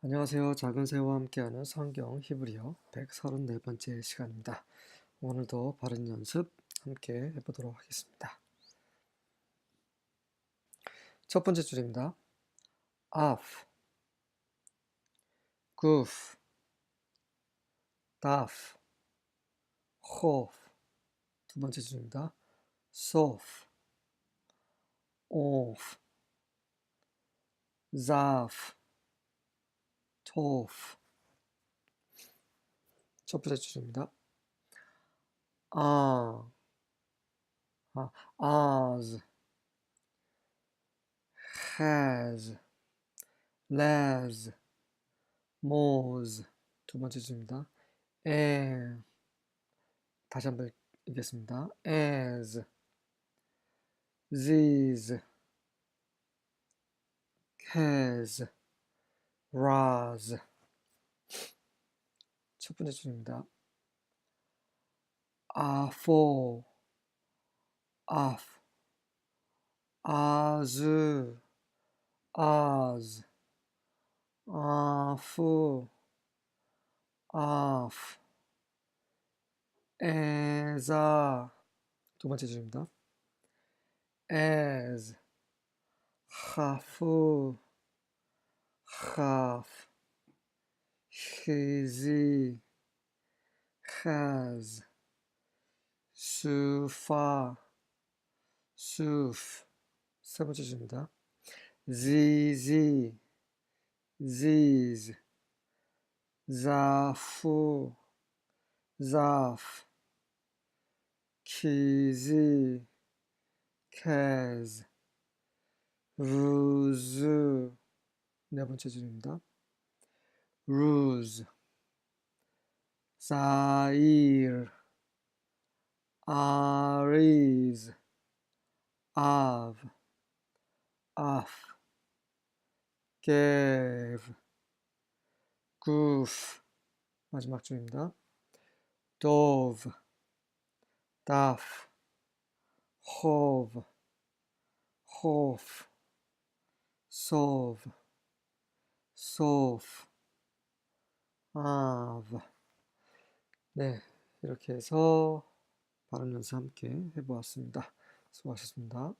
안녕하세요. 작은 새우와 함께하는 성경 히브리어 134번째 시간입니다. 오늘도 바른 연습 함께 해보도록 하겠습니다. 첫 번째 줄입니다. af, guf, daf, chof 두 번째 줄입니다. sof, of, zaf, tof 첫 번째 줄입니다. 아, 아, as, has, les, mos 두 번째 줄입니다. and 다시 한번 읽겠습니다. as, these, has, raz 첫 번째 줄입니다. a for, af, as, as, af, af, as, 두 번째 줄입니다. as, 하프, half, hizzy, has, sufa, suf 세 번째 줄입니다. zizi, ziz, zafu, zaf, kizi, kaz, 루즈 네 번째 줄입니다. ruse, zair, aris, av, af, gave, goof 마지막 줄입니다. dove, daf, hove, hof, sov, av. 네, 이렇게 해서 발음 연습 함께 해보았습니다. 수고하셨습니다.